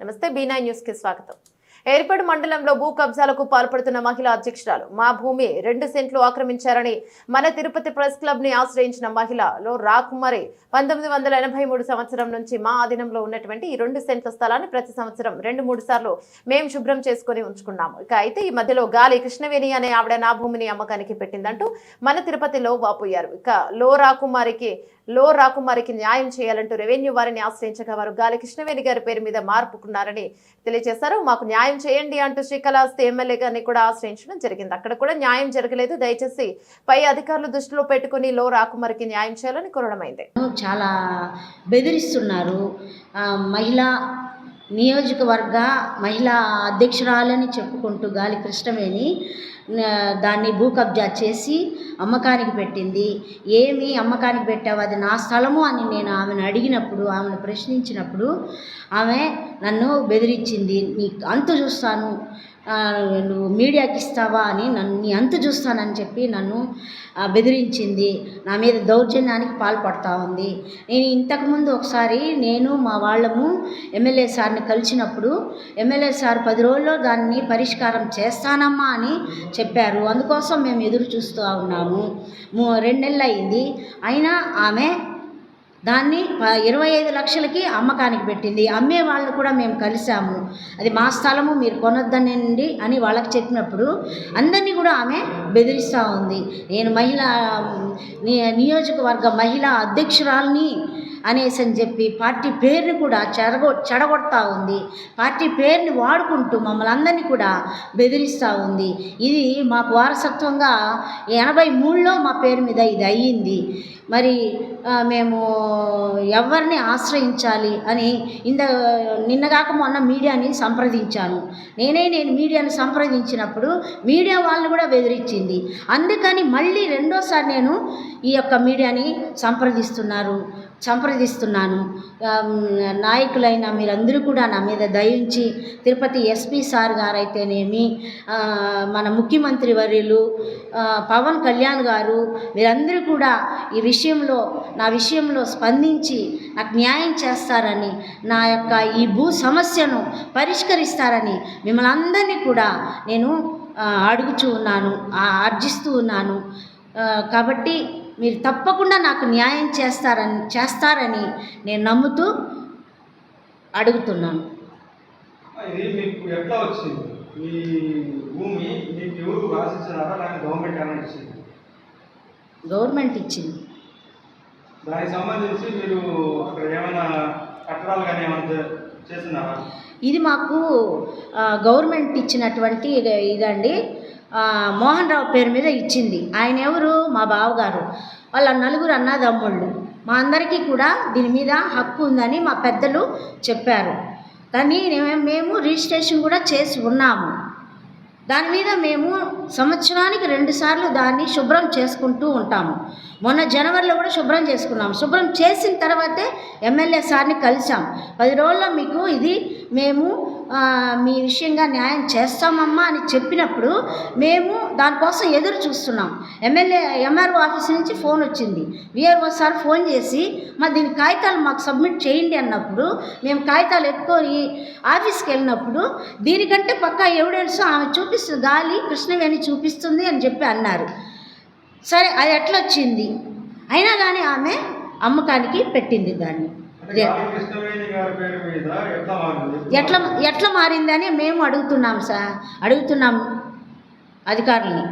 నమస్తే బీనా న్యూస్కి స్వాగతం. ఏర్పాడు మండలంలో భూ కబ్జాలకు పాల్పడుతున్న మహిళా అధ్యక్షురాలు మా భూమి రెండు సెంట్లు ఆక్రమించారని మన తిరుపతి ప్రెస్ క్లబ్ని ఆశ్రయించిన మహిళలో రాకుమారి పంతొమ్మిది వందల ఎనభై మూడు సంవత్సరం నుంచి మా ఆధీనంలో ఉన్నటువంటి ఈ రెండు సెంట్ల స్థలాన్ని ప్రతి సంవత్సరం రెండు మూడు సార్లు మేము శుభ్రం చేసుకుని ఉంచుకున్నాము. ఇక అయితే ఈ మధ్యలో గాలి కృష్ణవేణి అనే ఆవిడ నా భూమిని అమ్మకానికి పెట్టిందంటూ మన తిరుపతిలో వాపోయారు. ఇక లో రాకుమారికి లో రాకుమారికి న్యాయం చేయాలంటూ రెవెన్యూ వారిని ఆశ్రయించగా వారు గాలి కృష్ణవేణి గారి పేరు మీద మార్పుకున్నారని తెలియజేశారు. మాకు న్యాయం చేయండి అంటూ శ్రీకాళహస్తి ఎమ్మెల్యే గారిని కూడా ఆశ్రయించడం జరిగింది. అక్కడ కూడా న్యాయం జరగలేదు. దయచేసి పై అధికారులు దృష్టిలో పెట్టుకుని లో రాకుమారికి న్యాయం చేయాలని కోరడమైంది. చాలా బెదిరిస్తున్నారు. మహిళా నియోజకవర్గ మహిళా అధ్యక్షురాలని చెప్పుకుంటూ గాలి కృష్ణవేణి దాన్ని భూ కబ్జా చేసి అమ్మకానికి పెట్టింది. ఏమి అమ్మకానికి పెట్టావు? అది నా స్థలము అని నేను ఆమెను అడిగినప్పుడు ఆమెను ప్రశ్నించినప్పుడు ఆమె నన్ను బెదిరించింది. నీ అంత చూస్తాను. నువ్వు మీడియాకి ఇస్తావా అని నన్ను నీ అంత చూస్తానని చెప్పి నన్ను బెదిరించింది. నా మీద దౌర్జన్యానికి పాల్పడతా ఉంది. నేను ఇంతకుముందు ఒకసారి నేను మా వాళ్ళము ఎమ్మెల్యే సార్ని కలిసినప్పుడు ఎమ్మెల్యే సార్ పది రోజుల్లో దాన్ని పరిష్కారం చేస్తానమ్మా అని చెప్పారు. అందుకోసం మేము ఎదురు చూస్తూ ఉన్నాము. మూ- రెండు నెలలు అయింది అయినా ఆమె దాన్ని ఇరవై ఐదు లక్షలకి అమ్మకానికి పెట్టింది. అమ్మే వాళ్ళు కూడా మేము కలిసాము అది మా స్థలము మీరు కొనొద్దనండి అని వాళ్ళకి చెప్పినప్పుడు అందరినీ కూడా ఆమె బెదిరిస్తూ ఉంది. నేను మహిళా నియోజకవర్గ మహిళా అధ్యక్షురాల్ని అనేసి అని చెప్పి పార్టీ పేరుని కూడా చెడగొ చెడగొడతా ఉంది. పార్టీ పేరుని వాడుకుంటూ మమ్మల్ని అందరినీ కూడా బెదిరిస్తూ ఉంది. ఇది మాకు వారసత్వంగా ఎనభై మూడులో మా పేరు మీద ఇది అయ్యింది. మరి మేము ఎవరిని ఆశ్రయించాలి అని ఇంద నిన్నగాక మొన్న మీడియాని సంప్రదించాను. నేనే నేను మీడియాని సంప్రదించినప్పుడు మీడియా వాళ్ళు కూడా బెదిరించింది. అందుకని మళ్ళీ రెండోసారి నేను ఈ యొక్క మీడియాని సంప్రదిస్తున్నారు సంప్రదిస్తున్నాను. నాయకులైన మీరందరూ కూడా నా మీద దయించి తిరుపతి ఎస్పీ సార్ గారైతేనేమి మన ముఖ్యమంత్రి వర్యులు పవన్ కళ్యాణ్ గారు మీరందరూ కూడా ఈ విషయంలో నా విషయంలో స్పందించి నాకు న్యాయం చేస్తారని నా యొక్క ఈ భూ సమస్యను పరిష్కరిస్తారని మిమ్మల్ని అందరినీ కూడా నేను అడుగుచూ ఉన్నాను ఆ, అర్జిస్తూ ఉన్నాను. కాబట్టి మీరు తప్పకుండా నాకు న్యాయం చేస్తారని చేస్తారని నేను నమ్ముతూ అడుగుతున్నాను. ఇది మీకు ఎట్లా వచ్చింది? ఈ భూమి మీకు ఎవరు రాసిచ్చినారా దానికి గవర్నమెంట్ ఏమైనా ఇచ్చింది? గవర్నమెంట్ ఇచ్చింది. దానికి సంబంధించి మీరు అక్కడ ఏమైనా కట్టడాలు కానీ ఏమైనా చేస్తున్నారా? ఇది మాకు గవర్నమెంట్ ఇచ్చినటువంటి ఇదండి. మోహన్ రావు పేరు మీద ఇచ్చింది. ఆయన ఎవరు? మా బావగారు. వాళ్ళ నలుగురు అన్నదమ్ముళ్ళు. మా అందరికీ కూడా దీని మీద హక్కు ఉందని మా పెద్దలు చెప్పారు. కానీ మేము రిజిస్ట్రేషన్ కూడా చేసి ఉన్నాము. దాని మీద మేము సంవత్సరానికి రెండుసార్లు దాన్ని శుభ్రం చేసుకుంటూ ఉంటాము. మొన్న జనవరిలో కూడా శుభ్రం చేసుకున్నాం శుభ్రం చేసిన తర్వాతే ఎమ్మెల్యే సార్ని కలిసాం పది రోజుల్లో మీకు ఇది మేము మీ విషయంగా న్యాయం చేస్తామమ్మా అని చెప్పినప్పుడు మేము దానికోసం ఎదురు చూస్తున్నాం. ఎమ్మెల్యే ఎంఆర్ఓ ఆఫీస్ నుంచి ఫోన్ వచ్చింది. విఆర్ఓ సార్ ఫోన్ చేసి మా దీని కాగితాలు మాకు సబ్మిట్ చేయండి అన్నప్పుడు మేము కాగితాలు ఎత్తుకొని ఆఫీస్కి వెళ్ళినప్పుడు దీనికంటే పక్కా ఎవిడెన్స్ ఆమె చూపిస్తుంది గాలి కృష్ణవేణి చూపిస్తుంది అని చెప్పి అన్నారు. సరే అది ఎట్లా వచ్చింది? అయినా కానీ ఆమె అమ్మకానికి పెట్టింది దాన్ని. ఎట్లా ఎట్లా మారిందని మేము అడుగుతున్నాం సార్ అడుగుతున్నాం అధికారులని.